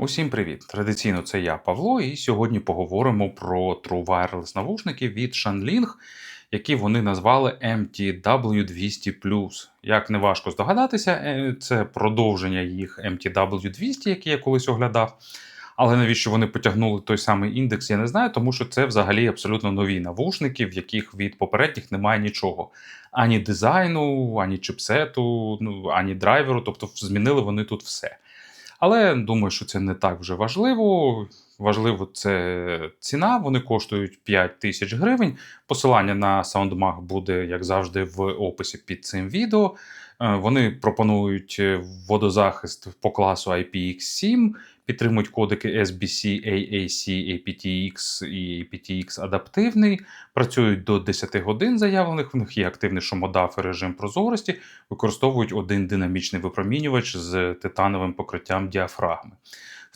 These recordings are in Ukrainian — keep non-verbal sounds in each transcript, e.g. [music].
Усім привіт! Традиційно це я, Павло, і сьогодні поговоримо про True Wireless навушники від Shanling, які вони назвали MTW200 Як не важко здогадатися, е, це продовження їх MTW200, які я колись оглядав. Але навіщо вони потягнули той самий індекс, я не знаю, тому що це взагалі абсолютно нові навушники, в яких від попередніх немає нічого. Ані дизайну, ані чипсету, ну, ані драйверу, тобто змінили вони тут все. Але думаю, що це не так вже важливо. Важливо це ціна. Вони коштують 5 тисяч гривень. Посилання на SoundMag буде, як завжди, в описі під цим відео. Е, Вони пропонують е, водозахист по класу IPX7, підтримують кодики SBC, AAC, aptX і aptX адаптивний, працюють до 10 годин заявлених. В них є активний шумодав і режим прозорості, використовують один динамічний випромінювач з титановим покриттям діафрагми.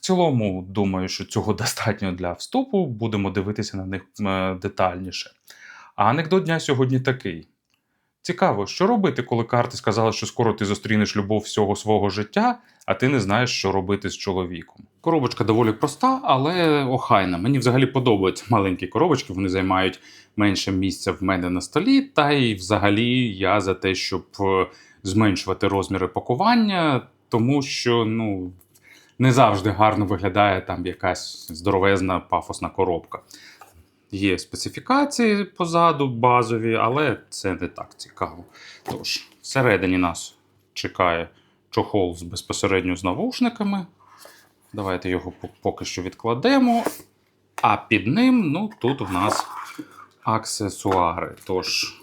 Цілому, думаю, що цього [laughs] достатньо для вступу. Будемо дивитися на них е, детальніше. А анекдот дня сьогодні такий. Цікаво, що робити, коли карти сказали, що скоро ти зустрінеш любов всього свого життя, а ти не знаєш, що робити з чоловіком. Коробочка доволі проста, але охайна. Мені взагалі подобаються маленькі коробочки, вони займають менше місця в мене на столі. Та й взагалі я за те, щоб е, зменшувати розміри пакування, тому що ну, не завжди гарно виглядає там якась здоровезна пафосна коробка. Є специфікації позаду базові, але це не так цікаво. Тож, всередині нас чекає чохол з безпосередньо з навушниками. Давайте його поки що відкладемо. А під ним, ну, тут у нас аксесуари. Тож,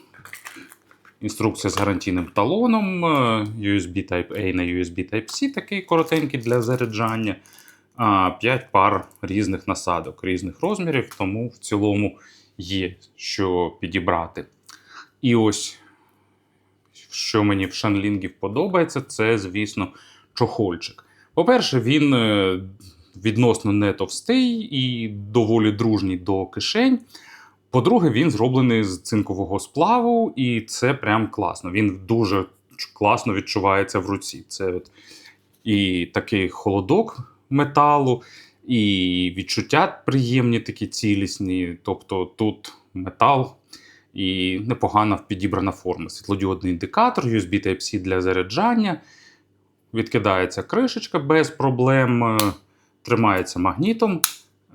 інструкція з гарантійним талоном, е, USB Type-A на USB Type-C, такий коротенький для заряджання. А, 5 пар різних насадок, різних розмірів, тому в цілому є що підібрати. І ось, що мені в шанлінгів подобається, це, звісно, чохольчик. По-перше, він е, відносно не товстий і доволі дружній до кишень. По-друге, він зроблений з цинкового сплаву, і це прям класно. Він дуже класно відчувається в руці. Це от і такий холодок металу, і відчуття приємні, такі цілісні. Тобто тут метал і непогана підібрана форма. Світлодіодний індикатор, USB Type-C для заряджання. Відкидається кришечка без проблем, е, тримається магнітом.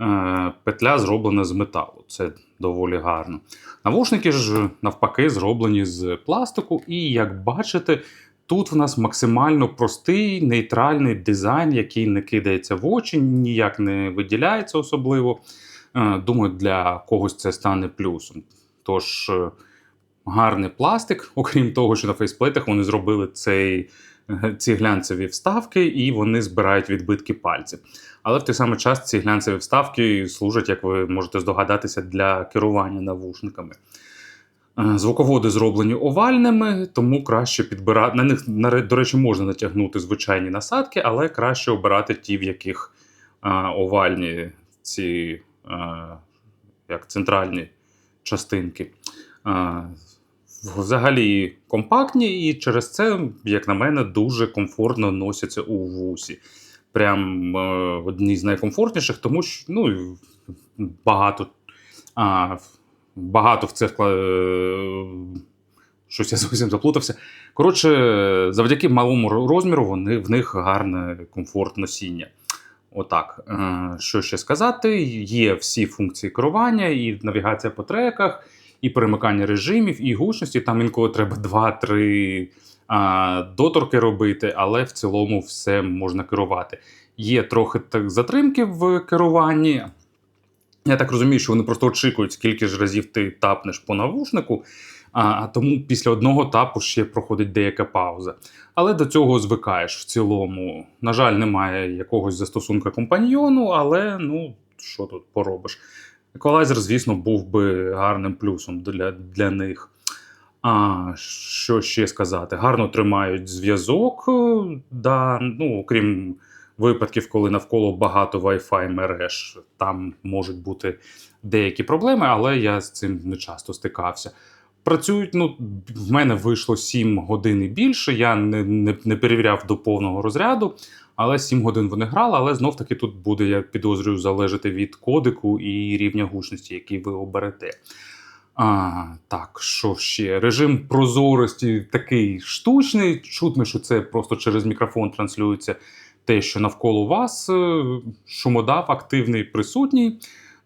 Е, Петля зроблена з металу. Це доволі гарно. Навушники ж навпаки зроблені з пластику, і як бачите, тут в нас максимально простий нейтральний дизайн, який не кидається в очі, ніяк не виділяється особливо. Е, Думаю, для когось це стане плюсом. Тож е, гарний пластик, окрім того, що на фейсплейтах вони зробили цей, ці глянцеві вставки, і вони збирають відбитки пальців. Але в той самий час ці глянцеві вставки служать, як ви можете здогадатися, для керування навушниками. Е, Звуководи зроблені овальними, тому краще підбирати. На них, до речі, можна натягнути звичайні насадки, але краще обирати ті, в яких е, овальні ці е, як центральні частинки. Взагалі компактні, і через це, як на мене, дуже комфортно носяться у вусі. Прям е, одні з найкомфортніших, тому що ну, багато, а, багато в вкла... е, щось я зовсім заплутався. Коротше, завдяки малому розміру вони, в них гарне комфорт носіння. Отак. Е, Що ще сказати? Є всі функції керування, і навігація по треках, і перемикання режимів, і гучності. Там інколи треба 2-3 а, доторки робити, але в цілому все можна керувати. Є трохи так затримки в керуванні. Я так розумію, що вони просто очікують, скільки ж разів ти тапнеш по навушнику, а тому після одного тапу ще проходить деяка пауза. Але до цього звикаєш в цілому. На жаль, немає якогось застосунка компаньйону, але ну, що тут поробиш. Еквалайзер, звісно, був би гарним плюсом для, для них. А, що ще сказати? Гарно тримають зв'язок, е, да, ну, окрім випадків, коли навколо багато Wi-Fi мереж, там можуть бути деякі проблеми, але я з цим не часто стикався. Працюють, ну, в мене вийшло 7 годин і більше, я не, не, не перевіряв до повного розряду, Але 7 годин вони грали, але знов таки тут буде, я підозрюю, залежати від кодику і рівня гучності, який ви оберете. А, так, що ще? Режим прозорості такий штучний. Чутно, що це просто через мікрофон транслюється те, що навколо вас. Е, Шумодав активний, присутній.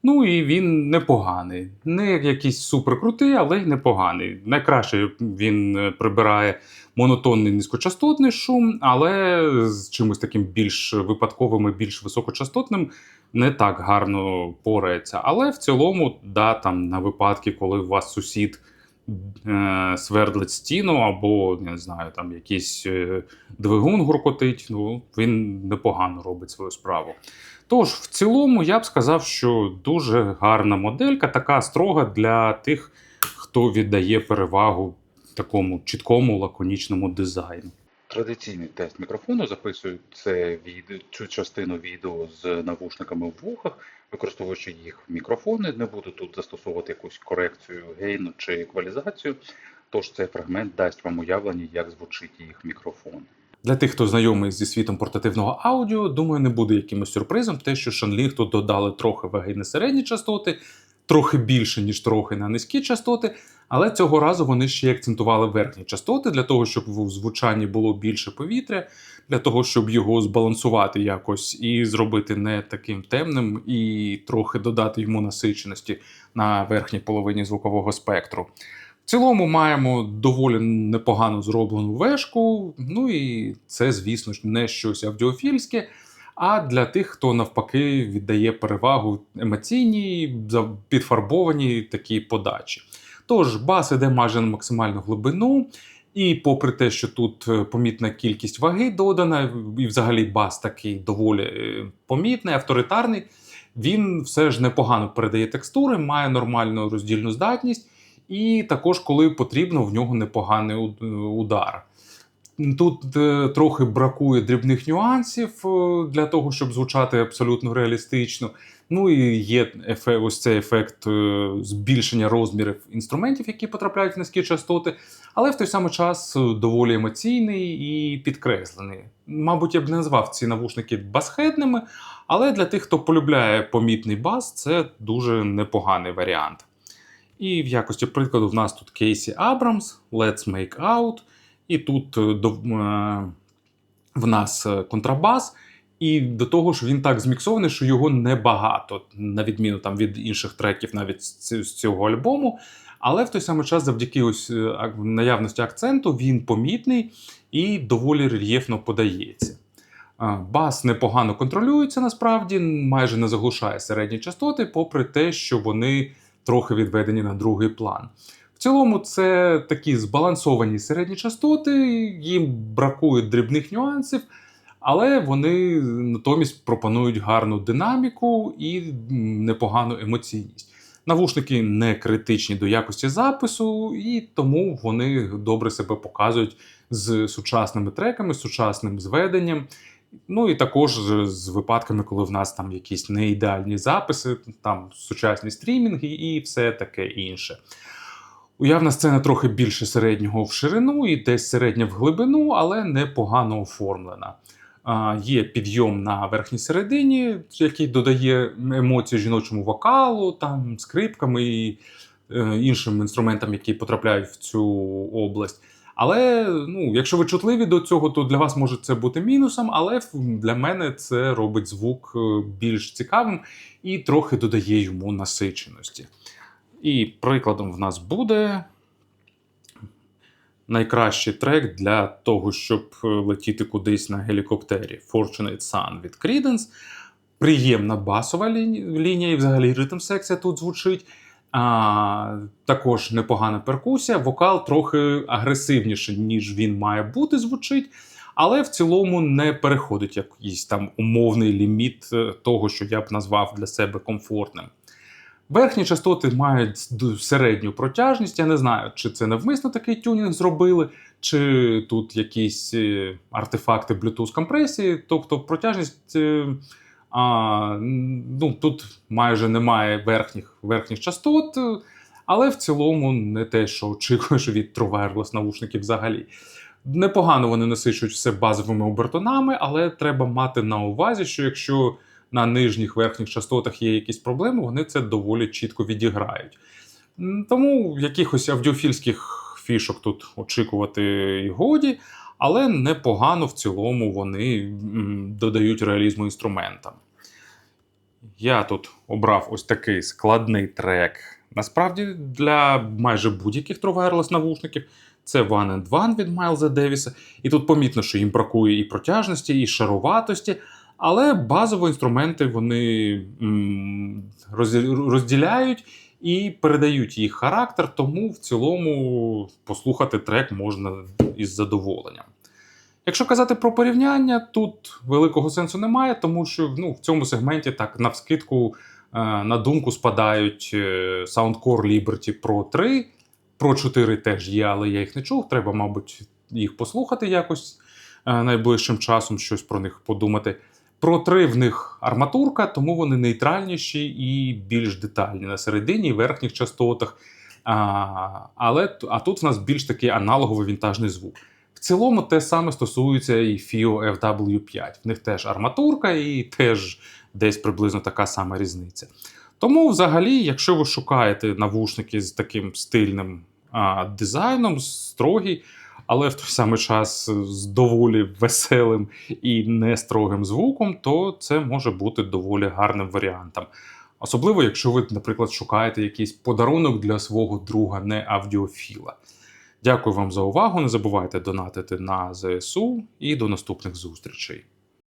Ну і він непоганий. Не якийсь суперкрутий, але й непоганий. Найкраще він е, прибирає монотонний низькочастотний шум, але з чимось таким більш випадковим і більш високочастотним не так гарно порається. Але в цілому, да, там на випадки, коли у вас сусід е, свердлить стіну, або не знаю, там якийсь е, двигун гуркотить, ну він непогано робить свою справу. Тож, в цілому, я б сказав, що дуже гарна моделька, така строга для тих, хто віддає перевагу такому чіткому лаконічному дизайну. Традиційний тест мікрофону записую це відео, цю частину відео з навушниками в вухах, використовуючи їх мікрофони. Не буду тут застосовувати якусь корекцію гейну чи еквалізацію. Тож цей фрагмент дасть вам уявлення, як звучить їх мікрофон. Для тих, хто знайомий зі світом портативного аудіо, думаю, не буде якимось сюрпризом те, що Shanling тут додали трохи ваги на середні частоти, трохи більше, ніж трохи на низькі частоти. Але цього разу вони ще й акцентували верхні частоти для того, щоб в звучанні було більше повітря, для того, щоб його збалансувати якось і зробити не таким темним, і трохи додати йому насиченості на верхній половині звукового спектру. Цілому маємо доволі непогано зроблену вешку. Ну і це, звісно ж, не щось аудіофільське. А для тих, хто навпаки віддає перевагу емоційній, підфарбованій такій подачі. Тож бас іде майже на максимальну глибину, і попри те, що тут е, помітна кількість ваги додана, і взагалі бас такий доволі е, помітний, авторитарний, він все ж непогано передає текстури, має нормальну роздільну здатність, і також, коли потрібно, в нього непоганий удар. Тут е, трохи бракує дрібних нюансів е, для того, щоб звучати абсолютно реалістично. Ну і є ефе, ось цей ефект е, збільшення розмірів інструментів, які потрапляють в низькі частоти, але в той самий час доволі емоційний і підкреслений. Мабуть, я б не назвав ці навушники басхедними, але для тих, хто полюбляє помітний бас, це дуже непоганий варіант. І в якості прикладу в нас тут Кейсі Абрамс, Let's Make Out. І тут е, е, в нас е, контрабас, і до того ж він так зміксований, що його небагато, на відміну там від інших треків, навіть з цього альбому. Але в той самий час, завдяки ось наявності акценту, він помітний і доволі рельєфно подається. Бас непогано контролюється насправді, майже не заглушає середні частоти, попри те, що вони трохи відведені на другий план. В цілому, це такі збалансовані середні частоти, їм бракує дрібних нюансів, але вони натомість пропонують гарну динаміку і непогану емоційність. Навушники не критичні до якості запису, і тому вони добре себе показують з сучасними треками, з сучасним зведенням. Ну і також з- випадками, коли в нас там якісь неідеальні записи, там сучасні стрімінги і все таке інше. Уявна сцена трохи більше середнього в ширину і десь середня в глибину, але непогано оформлена. А, Є підйом на верхній середині, який додає емоції жіночому вокалу, там, скрипками і е, іншим інструментам, які потрапляють в цю область. Але ну, якщо ви чутливі до цього, то для вас може це бути мінусом, але для мене це робить звук е, більш цікавим і трохи додає йому насиченості. І прикладом в нас буде найкращий трек для того, щоб е, летіти кудись на гелікоптері Fortunate Sun від Creedence. Приємна басова лінія і взагалі ритм секція тут звучить. А, також непогана перкусія. Вокал трохи агресивніше, ніж він має бути, звучить, але в цілому не переходить якийсь там умовний ліміт е, того, що я б назвав для себе комфортним. Верхні частоти мають середню протяжність. Я не знаю, чи це навмисно такий тюнінг зробили, чи тут якісь е, артефакти Bluetooth компресії. Тобто протяжність. А, ну, тут майже немає верхніх, верхніх частот, е, але в цілому не те, що очікуєш від Wireless навушників взагалі. Непогано вони насичують все базовими обертонами, але треба мати на увазі, що якщо на нижніх верхніх частотах є якісь проблеми, вони це доволі чітко відіграють. Тому якихось аудіофільських фішок тут очікувати і годі, але непогано в цілому вони додають реалізму інструментам. Я тут обрав ось такий складний трек. Насправді для майже будь-яких Wireless навушників. Це One and One від Майлза Девіса. І тут помітно, що їм бракує і протяжності, і шароватості, але базово інструменти вони розділяють і передають їх характер, тому в цілому послухати трек можна із задоволенням. Якщо казати про порівняння, тут великого сенсу немає, тому що ну, в цьому сегменті так навскидку е, на думку спадають е, Soundcore Liberty Pro 3. Pro 4 теж є, але я їх не чув. Треба, мабуть, їх послухати якось е, найближчим часом, щось про них подумати. Про 3 в них арматурка, тому вони нейтральніші і більш детальні на середині і верхніх частотах. А, але а тут в нас більш такий аналоговий вінтажний звук. В цілому те саме стосується і FIO FW5. В них теж арматурка і теж десь приблизно така сама різниця. Тому, взагалі, якщо ви шукаєте навушники з таким стильним а, дизайном, строгий, але в той самий час з доволі веселим і не строгим звуком, то це може бути доволі гарним варіантом. Особливо, якщо ви, наприклад, шукаєте якийсь подарунок для свого друга, не аудіофіла. Дякую вам за увагу. Не забувайте донатити на ЗСУ і до наступних зустрічей.